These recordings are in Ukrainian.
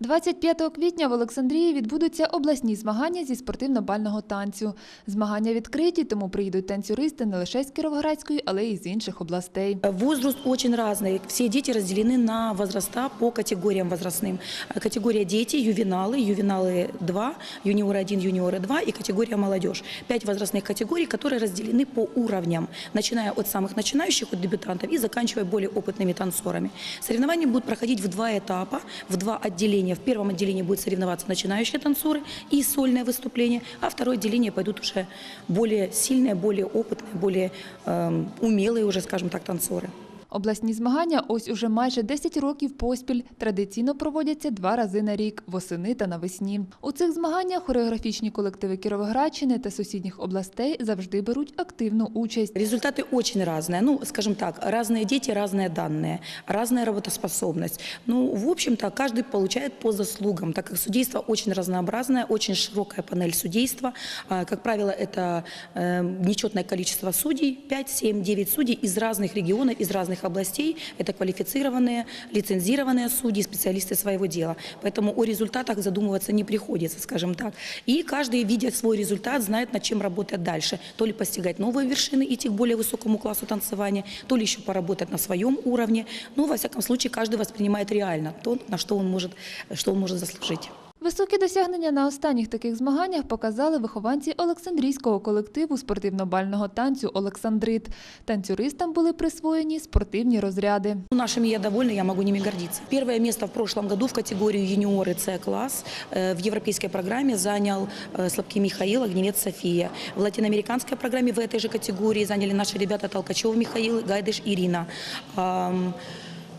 25 квітня в Олександрії відбудуться обласні змагання зі спортивно-бального танцю. Змагання відкриті, тому приїдуть танцюристи не лише з Кіровоградської, але й з інших областей. Возраст очень разный. Все дети разделены на возраста по категориям возрастным. Э, Категория дети, ювеналы, ювеналы 2, юниоры 1, юниоры 2 и категория молодежь. Пять возрастных категорий, которые разделены по уровням, начиная от самых начинающих, от дебютантов и заканчивая более опытными танцорами. Соревнования будут проходить в два этапа, в два отделения. В первом отделении будут соревноваться начинающие танцоры и сольное выступление, а второе отделение пойдут уже более сильные, более опытные, более эм, умелые уже, скажем так, танцоры. Обласні змагання ось уже майже 10 років поспіль традиційно проводяться два рази на рік – восени та навесні. У цих змаганнях хореографічні колективи Кіровоградщини та сусідніх областей завжди беруть активну участь. Результаты очень разные. Ну, скажем так, разные дети, разные данные, разная работоспособность. Ну, в общем-то, каждый получает по заслугам, так как судейство очень разнообразное, очень широкая панель судейства. А, Как правило, это э, нечетное количество судей, 5, 7, 9 судей из разных регионов, из разных областей. Это квалифицированные, лицензированные судьи, специалисты своего дела. Поэтому о результатах задумываться не приходится, скажем так. И каждый, видя свой результат, знает, над чем работать дальше. То ли постигать новые вершины, идти к более высокому классу танцевания, то ли еще поработать на своем уровне. Ну, во всяком случае, каждый воспринимает реально то, на что он может, что он может заслужить. Високі досягнення на останніх таких змаганнях показали вихованці Олександрійського колективу спортивно-бального танцю «Олександрит». Танцюристам були присвоєні спортивні розряди. Ну, Нашими я довольна, я могу ними гордиться. Первое место в прошлом году в категории юниоры С-класс э, в европейской программе занял э, Слабки Михаил, Огневец София. В латиноамериканской программе в этой же категории заняли наши ребята Толкачев Михаил, Гайдыш Ирина. Ам,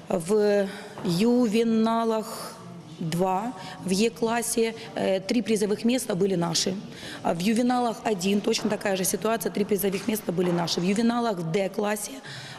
В ювеналах два. В Е-классе э, три призовых места были наши. А В ювеналах один, точно такая же ситуация, три призовых места были наши. В ювеналах в Д-классе эм,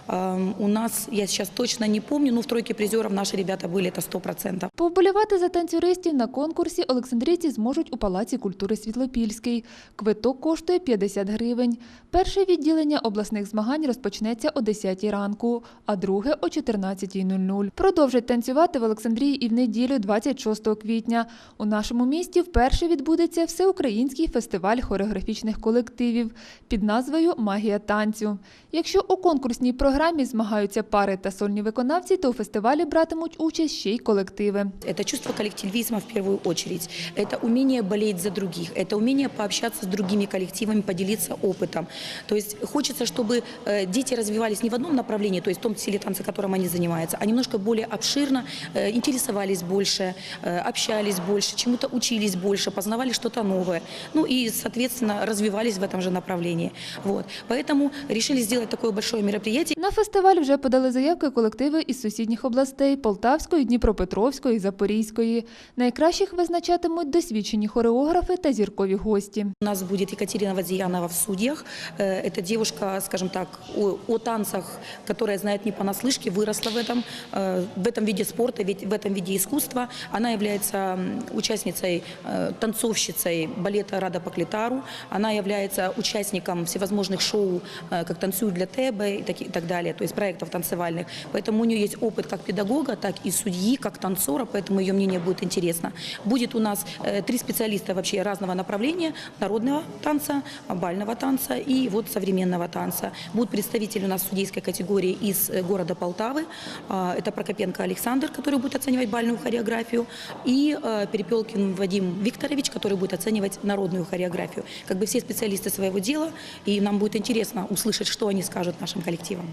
у нас, я сейчас точно не помню, но в тройке призеров наши ребята были, это 100%. Повболівати за танцюристів на конкурсі олександрійці зможуть у Палаці культури Світлопільський. Квиток коштує 50 гривень. Перше відділення обласних змагань розпочнеться о 10 ранку, а друге – о 14.00. Продовжать танцювати в Олександрії і в неділю 26 квітня. У нашому місті вперше відбудеться всеукраїнський фестиваль хореографічних колективів під назвою Магія танцю. Якщо у конкурсній програмі змагаються пари та сольні виконавці, то у фестивалі братимуть участь ще й колективи. Это чувство коллективизма в первую очередь. Это умение болеть за других. Это умение пообщаться с другими коллективами, поделиться опытом. То есть хочется, чтобы э, дети развивались не в одном направлении, то есть в том стиле танца, которым они занимаются, а немножко более обширно, э, интересовались больше, э, общались больше, чему-то учились больше, познавали что-то новое. Ну и, соответственно, развивались в этом же направлении. Вот. Поэтому решили сделать такое большое мероприятие. На фестиваль вже подали заявки колективи із сусідніх областей Полтавської, Дніпропетровської, Запорізької. Найкращих визначатимуть досвідчені хореографи та зіркові гості. У нас будет Екатерина Вадзиянова в судьях. Э, Это девушка, скажем так, о, о танцах, которая знает не понаслышке, выросла в этом, э, в этом виде спорта, ведь в этом виде искусства. Она является м, участницей, э, танцовщицей балета Рада по клитару. Она является участником всевозможных шоу, э, как «Танцую для тебе» и так, и так Далее, то есть проектов танцевальных. Поэтому у нее есть опыт как педагога, так и судьи, как танцора, поэтому ее мнение будет интересно. Будет у нас э, три специалиста вообще разного направления, народного танца, бального танца и вот современного танца. Будут представители у нас судейской категории из э, города Полтавы. А, Это Прокопенко Александр, который будет оценивать бальную хореографию, и э, Перепелкин Вадим Викторович, который будет оценивать народную хореографию. Как бы все специалисты своего дела, и нам будет интересно услышать, что они скажут нашим коллективам.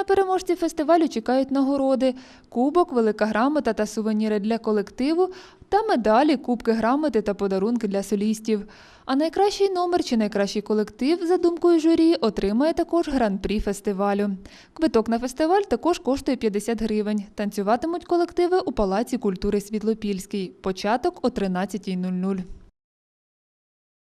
На переможців фестивалю чекають нагороди – кубок, велика грамота та сувеніри для колективу та медалі, кубки, грамоти та подарунки для солістів. А найкращий номер чи найкращий колектив, за думкою журі, отримає також гран-прі фестивалю. Квиток на фестиваль також коштує 50 гривень. Танцюватимуть колективи у Палаці культури Світлопільський. Початок о 13.00.